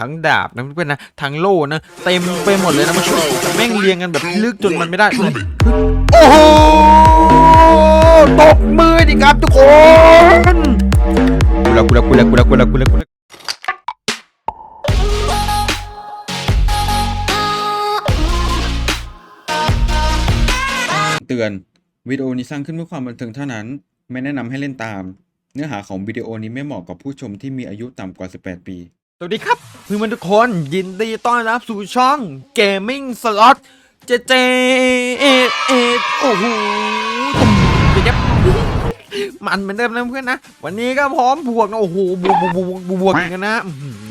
ทั้งดาบนะเพื่อนๆนะทั้งโล่นะเต็มไปหมดเลยนะมาช่วยแม่งเรียงกันแบบลึกจนมันไม่ได้ โอ้โหตบมือดิครับทุกคนกูละกูละกูละกูละกูละกูละกูละเตือนวิดีโอนี้สร้างขึ้นเพื่อความบันเทิงเท่านั้น ไม่แนะนำให้เล่นตาม เนื้อหาของวิดีโอนี้ไม่เหมาะกับผู้ชมที่มีอายุต่ำกว่า 18 ปี สวัสดีครับ พื่อนๆทุกคนยินดีต้อนรับสู่ช่อง Gaming Slot เจเจเอเอโอ้โหเดี๋ยวมันเหมือนเดิมนะเพื่อนนะ วันนี้ก็พร้อมบวกนะโอ้โหบวกบวกบวกบวกกันนะ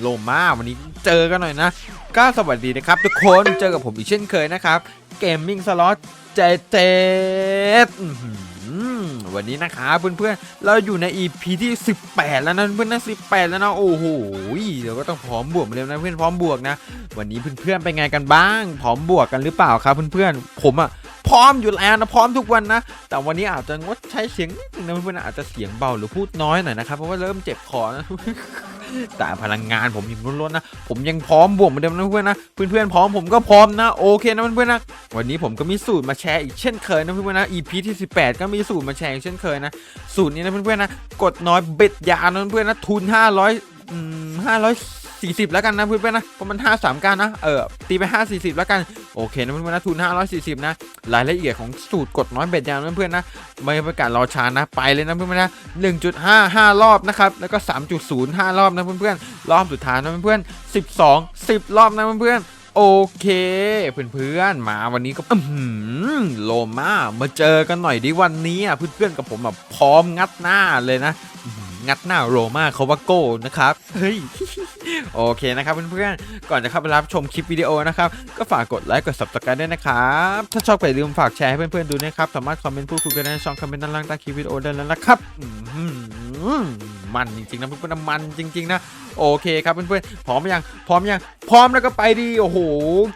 โลมาวันนี้เจอกันหน่อยนะ ก็สวัสดีนะครับ ทุกคนเจอกับผมอีกเช่นเคยนะครับ Gaming Slot เจเจ วันนี้นะครับเพื่อนๆเราอยู่ใน EP ที่ 18 แล้วนะเพื่อนนะ18 แล้วนะโอ้โหเดี๋ยวก็ต้องพร้อมบวกมาเลยนะเพื่อนพร้อมบวกนะ วันนี้เพื่อนๆเป็นไงกันบ้าง พร้อมบวกกันหรือเปล่าครับเพื่อนๆผมอะพร้อมอยู่แล้วนะพร้อมทุกวันนะ แต่วันนี้อาจจะงดใช้เสียงนิดนึงนะเพื่อนๆอาจจะเสียงเบาหรือพูดน้อยหน่อยนะครับเพราะว่าเริ่มเจ็บคอนะ แต่พลังงานผมยังล้นๆนะ ผมยังพร้อมบวกเหมือนเดิมนะเพื่อนๆนะ เพื่อนๆพร้อมผมก็พร้อมนะโอเคนะเพื่อนๆนะ วันนี้ผมก็มีสูตรมาแชร์อีกเช่นเคยนะเพื่อนๆนะ EP ที่ 18 ก็มีสูตรมาแชร์อีกเช่นเคยนะ สูตรนี้นะเพื่อนๆนะ กดน้อยเบ็ดยานะเพื่อนๆนะ ทุน 500อื 40 แล้วกันนะเพื่อนๆนะเพราะมัน5 3 กันนะเออตีไป 540 แล้วกันโอเคนะเพื่อนๆนะทุน 540 นะรายละเอียดของสูตรกดน้อยเบ็ดยานะเพื่อนๆนะไม่ประกาศรอช้านะไปเลยนะเพื่อนๆนะ1.5 5 รอบนะครับแล้วก็ 3.0 5 รอบนะเพื่อนๆรอบสุดท้ายนะเพื่อนๆ12 10 รอบนะเพื่อนๆโอเคเพื่อนๆมาวันนี้ก็อื้อหือโลมามาเจอกันหน่อยดิวันนี้อะเพื่อนๆกับผมแบบพร้อมงัดหน้าเลยนะอื งัดหน้าโรมาคาวาโก้นะครับ เฮ้ย โอเคนะครับเพื่อนๆ ก่อนจะเข้าไปรับชมคลิปวิดีโอนะครับ ก็ฝากกดไลค์กด subscribe ด้วยนะครับ ถ้าชอบก็อย่าลืมฝากแชร์ให้เพื่อนๆดูนะครับ สามารถคอมเมนต์พูดคุยกันในช่องคอมเมนต์ด้านล่างใต้คลิปวิดีโอได้แล้วนะครับอื้อหือ มันจริงๆนะเพื่อนๆมันจริง ๆ นะโอเคครับเพื่อนๆพร้อมยังพร้อมยังพร้อมแล้วก็ไปดีโอ้โห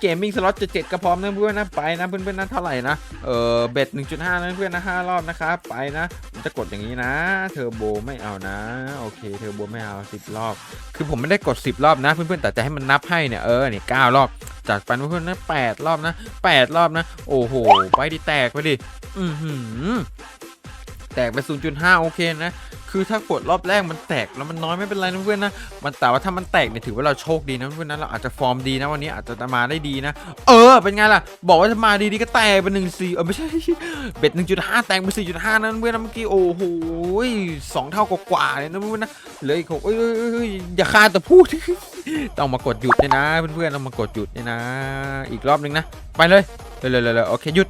เกมมิ่งสล็อตเจ็ดก็พร้อมนะเพื่อนๆนะไปนะเพื่อนๆนะเท่าไหร่นะเออเบ็ด1.5นะเพื่อนๆนะห้ารอบนะครับไปนะผมจะกดอย่างนี้นะเทอร์โบไม่เอานะโอเคเทอร์โบไม่เอา10รอบ คือผมไม่ได้กด10รอบนะเพื่อนๆแต่จะให้มันนับให้เนี่ยเออเนี่ยเก้ารอบจัดไปเพื่อนๆนะแปดรอบนะแปดรอบนะ โอ้โหไปดิแตกไปดิอือหือ แตกไป 0.5 โอเคนะ คือถ้ากดรอบแรกมันแตกแล้วมันน้อยไม่เป็นไรนะเพื่อนนะ มันแต่ว่าถ้ามันแตกเนี่ยถือว่าเราโชคดีนะเพื่อนนะเราอาจจะฟอร์มดีนะวันนี้อาจจะมาได้ดีนะ เออ เป็นไงล่ะ บอกว่าจะมาดีๆก็แตกเป็นหนึ่งสี่เออไม่ใช่เบ็ดหนึ่งจุดห้าแตกเป็นสี่จุดห้านั่นเพื่อนนะเมื่อกี้โอ้โหสองเท่ากว่าๆเลยนะเพื่อนนะเหลืออีกหกเอ้ยอย่าคาแต่พูดต้องมากดหยุดเนี่ยนะ เพื่อนๆต้องมากดหยุดเนี่ยนะ อีกรอบนึงนะ ไปเลยเลยเลยเลยโอเคหยุด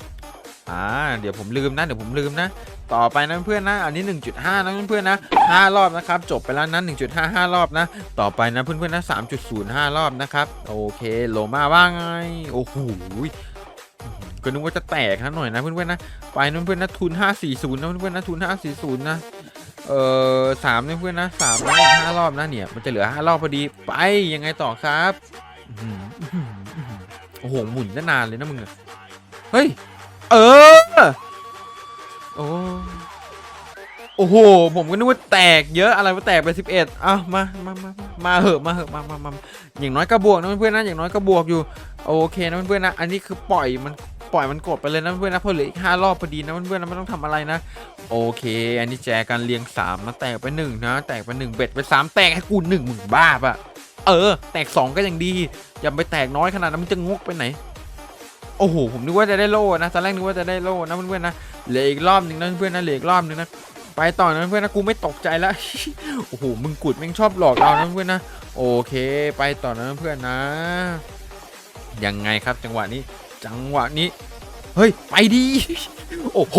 อ่าเดี๋ยวผมลืมนะเดี๋ยวผมลืมนะ ต่อไปนะเพื่อนนะ อันนี้ 1.5 นะเพื่อนๆนะ 5 รอบนะครับ จบไปแล้วนะ1.5 5 รอบนะ ต่อไปนะเพื่อนๆนะ 3.05 รอบนะครับ โอเคโลมาว่าไง โอ้โหก็นึกว่าจะแตกนะหน่อยนะเพื่อนๆนะ ไปนะเพื่อนๆนะทุน 540 นะเพื่อนๆนะทุน 540 นะเออสามนะเพื่อนนะสามนะอีกห้ารอบนะเนี่ย มันจะเหลือ5รอบพอดีไปยังไงต่อครับหืออื้อหือโอ้โหหมุนนานเลยนะมึงเฮ้ย เออ โอ้โอ้โห ผมก็นึกว่าแตกเยอะอะไรว่าแตกไป11อ้าวมามามามามาเหอะมาเหอะมามามาอย่างน้อยก็บวกนะเพื่อนๆนะอย่างน้อยก็บวกอยู่ โอเคนะเพื่อนๆนะ อันนี้คือปล่อยมันปล่อยมันกดไปเลยนะเพื่อนนะเพราะเหลืออีกห้ารอบพอดีนะเพื่อนนะไม่ต้องทำอะไรนะ โอเค อันนี้แจกันเรียง3นะแตกไปหนึ่งนะ แตกไปหนึ่งเบ็ดไปสามแตกให้กูหนึ่งมึงบ้าปะเออ แตกสองก็ยังดี อย่าไปแตกน้อยขนาดนั้นมันจะงกไปไหน โอ้โหผมนึกว่าจะได้โล่นะตอนแรกนึกว่าจะได้โล่นะเพื่อนๆนะเหลืออีกรอบหนึ่งนะเพื่อนๆนะเหลืออีกรอบหนึ่งนะไปต่อนะเพื่อนๆนะกูไม่ตกใจแล้วโอ้โหมึงกุดแม่งชอบหลอกเรานะเพื่อนๆนะโอเค ไปต่อนะเพื่อนๆนะยังไงครับจังหวะนี้ จังหวะนี้ เฮ้ย ไปดี โอ้โห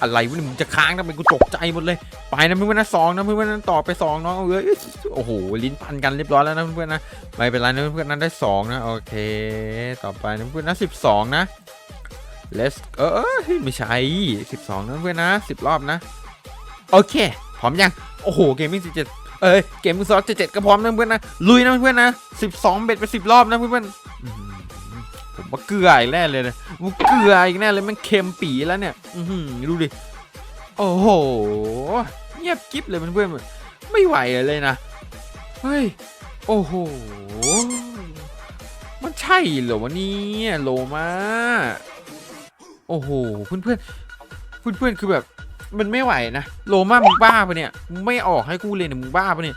อะไรวะเนี่ยมึงจะค้างทำไมกูตกใจหมดเลย ไปนะเพื่อนนะสองนะเพื่อนนะต่อไปสองน้องเอ้ยโอ้โหลิ้นพันกันเรียบร้อยแล้วนะเพื่อนนะไม่เป็นไรนะเพื่อนนั้นได้สองนะโอเค ต่อไปนะเพื่อนนะสิบสองนะ let's เออเอ้ยไม่ใช่สิบสองนะเพื่อนนะสิบรอบนะ โอเคพร้อมยัง โอ้โหเกมมิ่งสิบเจ็ดเอ้ยเกมมิ่งซอสเจ็ดก็พร้อมนะเพื่อนนะลุยนะเพื่อนนะสิบสองเบ็ดไปสิบรอบนะเพื่อนผมว่าเกลืออีกแน่เลยนะ กูเกลืออีกแน่เลยมันเค็มปีแล้วเนี่ย อืมดูดิ โอ้โห เงียบกิ๊บเลยเพื่อนๆไม่ไหวเลยนะ เฮ้ย โอ้โห มันใช่เหรอวะนี่โลมาโอ้โห เพื่อนเพื่อนเพื่อนเพื่อนคือแบบ มันไม่ไหวนะ โลมามึงบ้าปะเนี่ย ไม่ออกให้กูเลยเนี่ยมึงบ้าปะเนี่ย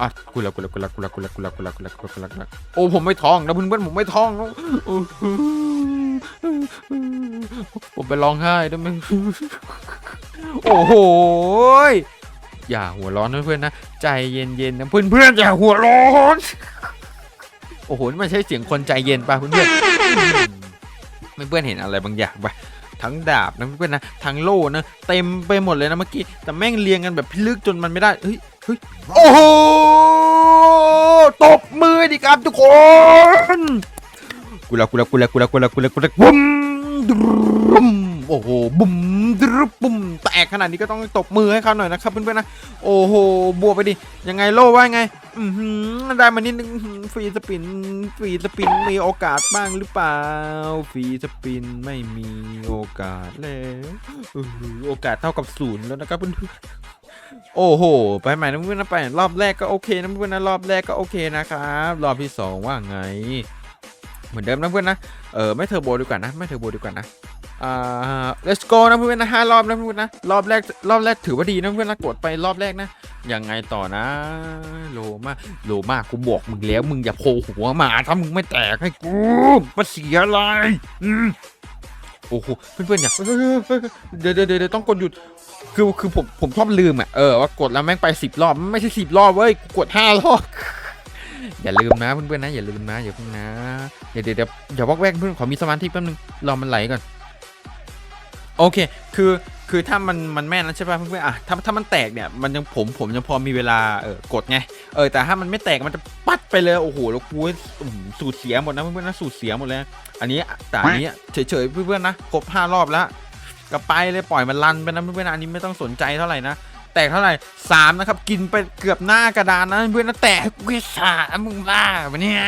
อะกูละกูละกูละกูละกูละกูละกูละกูละกูละกูละกูละโอ้ผมไม่ท้องนะเพื่อนเพื่อนผมไม่ท้องผมไปร้องไห้ได้ไหมโอ้โหอย่าหัวร้อนนเพื่อนนะใจเย็นๆนะเพื่อนเพื่อนอย่าหัวร้อนโอ้โหนี่มันใช่เสียงคนใจเย็นป่ะเพื่อนเพื่เพื่อนเห็นอะไรบางอย่างป่ะทั้งดาบนะเพื่อนนะทั้งโล่นะเต็มไปหมดเลยนะเมื่อกี้แต่แม่งเรียงกันแบบพิลึกจนมันไม่ได้เฮ้ย โอ้โหตบมือดิครับทุกคนกุละกุละกุละกุละกุละกุละกุละบุ้มดุมโอ้โหบุ้มดุมบุ้มแตกขนาดนี้ก็ต้องตบมือให้เขาหน่อยนะครับเพื่อนๆนะโอ้โหบวกไปดิยังไงโล่ว่าไงอืมได้มานิดนึงฟรีสปินฟรีสปินมีโอกาสบ้างหรือเปล่าฟรีสปินไม่มีโอกาสแล้วโอกาสเท่ากับศูนย์แล้วนะครับเพื่อนๆ โอ้โห ไปใหม่นะเพื่อนนะไปรอบแรกก็โอเคน้ำเพื่อนนะรอบแรกก็โอเคนะครับ รอบที่ 2 ว่าไง เหมือนเดิมน้ำเพื่อนนะ เออไม่เทอร์โบดีกว่านะ ไม่เทอร์โบดีกว่านะอ่า let's go น้ำเพื่อนนะห้ารอบน้ำเพื่อนนะ รอบแรก รอบแรกถือว่าดีน้ำเพื่อนนะกดไปรอบแรกนะ ยังไงต่อนะ โลมาโลมากูบอกมึงแล้ว มึงอย่าโผล่หัวมา ถ้ามึงไม่แตกให้กูมาเสียอะไรอืม โอ้โหเพื่อนๆอย่าเดี๋ยวเดี๋ยวต้องกดหยุดคือคือผมผมชอบลืมอะเออว่ากดแล้วแม่งไปสิบรอบไม่ใช่สิบรอบเว้ยกดห้ารอบอย่าลืมนะเพื่อนๆนะอย่าลืมนะอย่าเพิ่งนะเดี๋ยวเดี๋ยวอย่าบอกแวกเพื่อนขอมีสมาธิแป๊บนึงรอมันไหลก่อน โอเค คือ คือถ้ามัน มันแม่นั้นใช่ป่ะเพื่อนๆอะถ้า ถ้ามันแตกเนี่ย มันยังผม ผมยังพอมีเวลา เออ กดไง เออ แต่ถ้ามันไม่แตก มันจะปัดไปเลย โอ้โห แล้วกูสูดเสียหมดนะเพื่อนๆนะสูดเสียหมดเลย อันนี้ แต่อันนี้เฉยๆ เพื่อนๆนะ ครบห้ารอบแล้วก็ไปเลยปล่อยมันลันไปนะเพื่อนๆอันนี้ไม่ต้องสนใจเท่าไหร่นะ แตกเท่าไหร่สามนะครับ กินไปเกือบหน้ากระดานนะเพื่อนๆนะแตกกูแค่สามมึงบ้าวะเนี่ย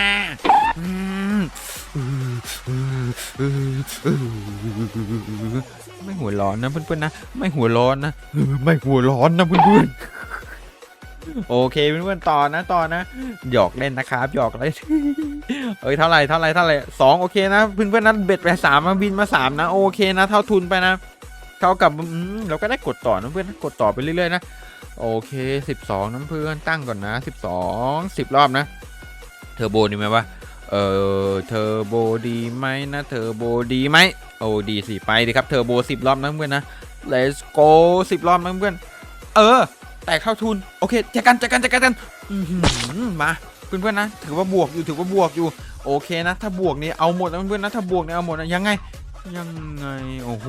ไม่หัวร้อนนะเพื่อนๆนะ ไม่หัวร้อนนะไม่หัวร้อนนะเพื่อนๆ โอเคเพื่อนๆต่อนะต่อนะ หยอกเล่นนะครับหยอกเล่นเอ้ยเท่าไหร่เท่าไหร่เท่าไหร่สองโอเคนะเพื่อนๆนั้นเบ็ดไปสามบินมาสามนะโอเคนะ เท่าทุนไปนะเท่ากับเราก็ได้กดต่อนะเพื่อนกดต่อไปเรื่อยๆนะโอเคสิบสองน้ำเพื่อนตั้งก่อนนะสิบสองสิบรอบนะ เทอร์โบนี่ไหมวะ เออเทอร์โบดีไหมนะเทอร์โบดีไหมโอ้ดีสิไปดีครับเทอร์โบสิบรอบนะเพื่อนนะ let's go สิบรอบนะเพื่อนเออ แต่เข้าทุน โอเคเจอกันเจอกันเจัดกันมาเพื่อนๆนะ ถือว่าบวกอยู่ถือว่าบวกอยู่ โอเคนะ ถ้าบวกนี่เอาหมดนะเพื่อนๆนะถ้าบวกนี่เอาหมดนะยังไงยังไงโอ้โห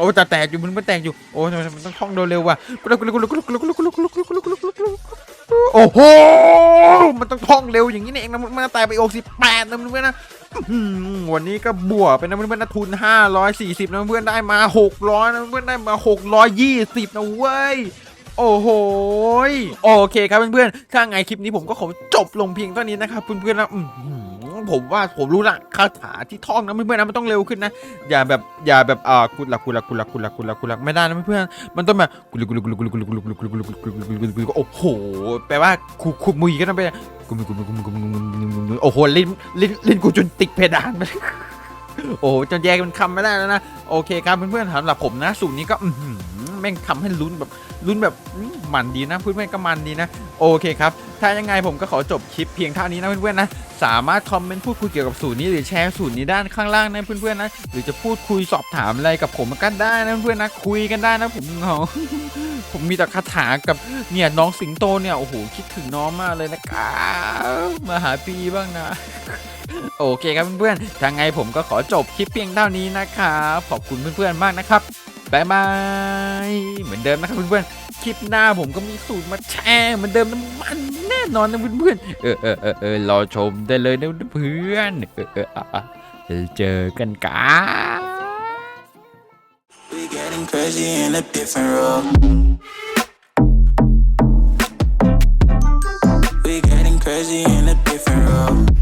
โอ้แต่แตกอยู่มันมันแตกอยู่โอ้ยมันต้องท่องโดนเร็วว่ะโอ้โหมันต้องท่องเร็วอย่างนี้เองนะมันแตกไปอกสิบแปดนะเพื่อนนะวันนี้ก็บวกเป็นะเพื่อนนะทุนห้าร้อยสี่สิบนะเพื่อนได้มาหกร้อยนะเพื่อนได้มาหกร้อยยี่สิบนะเว้ยโอ้โห โอเคครับเพื่อนๆถ้าไงคลิปนี้ผมก็ขอจบลงเพียงเท่านี้นะครับเพื่อนๆนะอื้อหือ ผมว่าผมรู้ละคาถาที่ท่องนะเพื่อนๆนะมันต้องเร็วขึ้นนะ อย่าแบบอย่าแบบอ่ากุลักกุลักกุลักกุลักกุลักกุลักไม่ได้นะเพื่อนๆมันต้องแบบกุลักกุลักกุลักกุลักกุลักกุลักกุลักกุลักกุลักกุลักกุลักกุลักกุลักกุลักโอ้โหแปลว่าคุคุมุยก็ต้องไปกุมุยกุมุยกุมกุมกุมกุมโอ้โหลิ้นลิ้นลิ้นกูจนติดเพดานไปโอ้โหจนแยกเป็นคำไม่ได้แล้วนะโอเคครับเพื่อนๆสำหรับผมนะสูตรนี้ก็อื แม่งทำให้ลุ้นแบบลุ้นแบบมันดีนะเพื่อนๆก็มันดีนะ โอเคครับ ถ้ายังไงผมก็ขอจบคลิปเพียงเท่านี้นะเพื่อนๆนะสามารถคอมเมนต์พูดคุยเกี่ยวกับสูตรนี้หรือแชร์สูตรนี้ด้านข้างล่างนะเพื่อนๆนะหรือจะพูดคุยสอบถามอะไรกับผมก็ได้นะเพื่อนๆนะคุยกันได้นะผมเหงาผมมีแต่คาถากับเนี่ยน้องสิงโตเนี่ยโอ้โหคิดถึงน้องมากเลยนะครับมาหาปีบ้างนะ โอเคครับเพื่อนๆถ้าไงผมก็ขอจบคลิปเพียงเท่านี้นะครับขอบคุณเพื่อนๆมากนะครับ บายบาย เหมือนเดิมนะครับเพื่อนๆ คลิปหน้าผมก็มีสูตรมาแชร์เหมือนเดิมนะมันแน่นอนนะเพื่อนๆ เออเออเออเออรอชมได้เลยนะเพื่อนเออเอออะอะเจอกันกัน We getting crazy in a different role. We getting crazy in a different role.